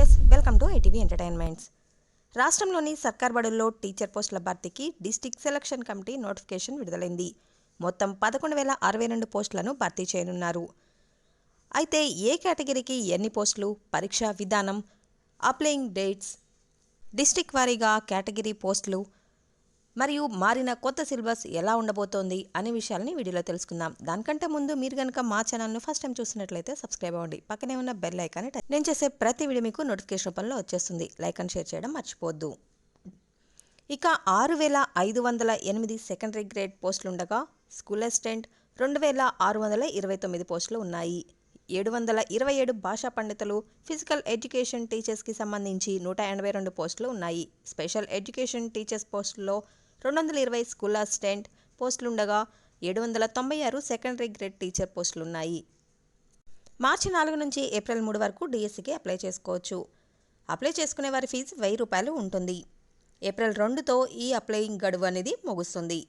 ITV entertainments. రాష్ట్రంలోని సర్కార్ బడుల్లో టీచర్ పోస్టుల భర్తీకి డిస్టిక్ సెలక్షన్ కమిటీ నోటిఫికేషన్ విడుదలైంది. మొత్తం పదకొండు వేల అరవై రెండు పోస్టులను భర్తీ చేయనున్నారు. అయితే ఏ కేటగిరీకి ఎన్ని పోస్టులు పరీక్షా విధానం అప్లయింగ్ డేట్స్ డిస్టిక్ వారీగా కేటగిరీ పోస్టులు మరియు మారిన కొత్త సిలబస్ ఎలా ఉండబోతోంది అనే విషయాలని వీడియోలో తెలుసుకుందాం. దానికంటే ముందు మీరు కనుక మా ఛానల్ను ఫస్ట్ టైం చూసినట్లయితే సబ్స్క్రైబ్ అవ్వండి. పక్కనే ఉన్న బెల్ ఐకాన్ నేను చేసే ప్రతి వీడియో మీకు నోటిఫికేషన్ రూపంలో వచ్చేస్తుంది. లైక్ అండ్ షేర్ చేయడం మర్చిపోవద్దు. ఇక ఆరు వేల ఐదు వందల ఎనిమిది సెకండరీ గ్రేడ్ పోస్టులుండగా స్కూల్ అసిస్టెంట్ రెండు వేల ఆరు వందల ఇరవై తొమ్మిది పోస్టులు ఉన్నాయి. ఏడు వందల ఇరవై ఏడు భాషా పండితులు ఫిజికల్ ఎడ్యుకేషన్ టీచర్స్కి సంబంధించి నూట ఎనభై రెండు పోస్టులు ఉన్నాయి. స్పెషల్ ఎడ్యుకేషన్ టీచర్స్ పోస్టుల్లో రెండు వందల ఇరవై స్కూల్ అసిస్టెంట్ పోస్టులుండగా ఏడు వందల తొంభై ఆరు సెకండరీ గ్రేడ్ టీచర్ పోస్టులున్నాయి. మార్చి నాలుగు నుంచి ఏప్రిల్ మూడు వరకు డిఎస్సికి అప్లై చేసుకోవచ్చు. అప్లై చేసుకునే వారి ఫీజు వెయ్యి రూపాయలు ఉంటుంది. ఏప్రిల్ రెండుతో ఈ అప్లయింగ్ గడువు అనేది ముగుస్తుంది.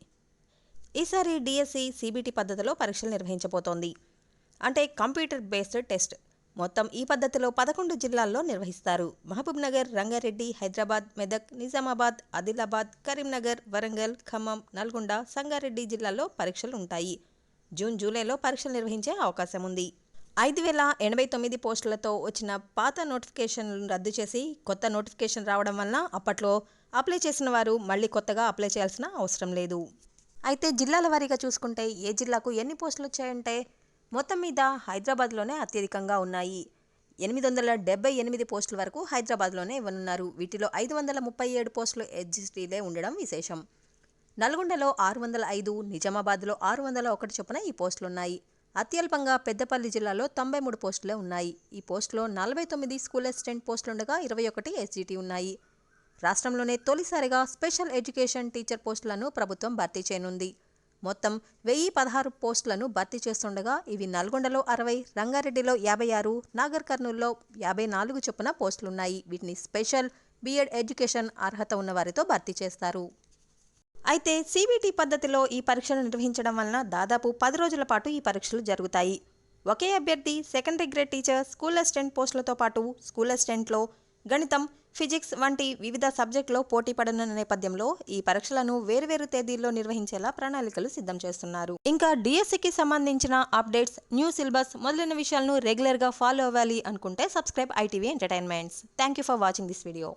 ఈసారి డిఎస్సి సిబిటి పద్ధతిలో పరీక్షలు నిర్వహించబోతోంది. అంటే కంప్యూటర్ బేస్డ్ టెస్ట్. మొత్తం ఈ పద్ధతిలో పదకొండు జిల్లాల్లో నిర్వహిస్తారు. మహబూబ్నగర్ రంగారెడ్డి హైదరాబాద్ మెదక్ నిజామాబాద్ ఆదిలాబాద్ కరీంనగర్ వరంగల్ ఖమ్మం నల్గొండ సంగారెడ్డి జిల్లాల్లో పరీక్షలు ఉంటాయి. జూన్ జూలైలో పరీక్షలు నిర్వహించే అవకాశం ఉంది. ఐదు వేల ఎనభై తొమ్మిది పోస్టులతో వచ్చిన పాత నోటిఫికేషన్లను రద్దు చేసి కొత్త నోటిఫికేషన్ రావడం వలన అప్పట్లో అప్లై చేసిన వారు మళ్ళీ కొత్తగా అప్లై చేయాల్సిన అవసరం లేదు. అయితే జిల్లాల వారీగా చూసుకుంటే ఏ జిల్లాకు ఎన్ని పోస్టులు వచ్చాయంటే మొత్తం మీద హైదరాబాద్లోనే అత్యధికంగా ఉన్నాయి. ఎనిమిది వందల డెబ్బై ఎనిమిది పోస్టుల వరకు హైదరాబాద్లోనే ఇవ్వనున్నారు. వీటిలో ఐదు వందల ముప్పై ఏడు పోస్టులు హెచ్జిస్టీలే ఉండడం విశేషం. నల్గొండలో ఆరు వందల ఐదు నిజామాబాద్లో ఆరు వందల ఒకటి చొప్పున ఈ పోస్టులు ఉన్నాయి అత్యల్పంగా పెద్దపల్లి జిల్లాలో తొంభై మూడు పోస్టులే ఉన్నాయి. ఈ పోస్టులో నలభై తొమ్మిది స్కూల్ అసిస్టెంట్ పోస్టులుండగా ఇరవై ఒకటి ఎస్జిటి ఉన్నాయి. రాష్ట్రంలోనే తొలిసారిగా స్పెషల్ ఎడ్యుకేషన్ టీచర్ పోస్టులను ప్రభుత్వం భర్తీ చేయనుంది. మొత్తం వెయ్యి పదహారు పోస్టులను భర్తీ చేస్తుండగా ఇవి నల్గొండలో అరవై రంగారెడ్డిలో యాభై ఆరు నాగర్ కర్నూల్లో యాభై నాలుగు చొప్పున పోస్టులున్నాయి. వీటిని స్పెషల్ బీఎడ్ ఎడ్యుకేషన్ అర్హత ఉన్న వారితో భర్తీ చేస్తారు. అయితే సీబీటీ పద్ధతిలో ఈ పరీక్షలు నిర్వహించడం వలన దాదాపు పది రోజుల పాటు ఈ పరీక్షలు జరుగుతాయి. ఒకే అభ్యర్థి secondary grade teacher school assistant పోస్టులతో పాటు స్కూల్ అసిస్టెంట్లో గణితం ఫిజిక్స్ వంటి వివిధ సబ్జెక్టులో పోటీ పడనున్న నేపథ్యంలో ఈ పరీక్షలను వేర్వేరు తేదీల్లో నిర్వహించేలా ప్రణాళికలు సిద్ధం చేస్తున్నారు. ఇంకా డిఎస్సికి సంబంధించిన అప్డేట్స్ న్యూ సిలబస్ మొదలైన విషయాలను రెగ్యులర్గా ఫాలో అవ్వాలి అనుకుంటే subscribe ITV entertainments. Thank you for watching this video.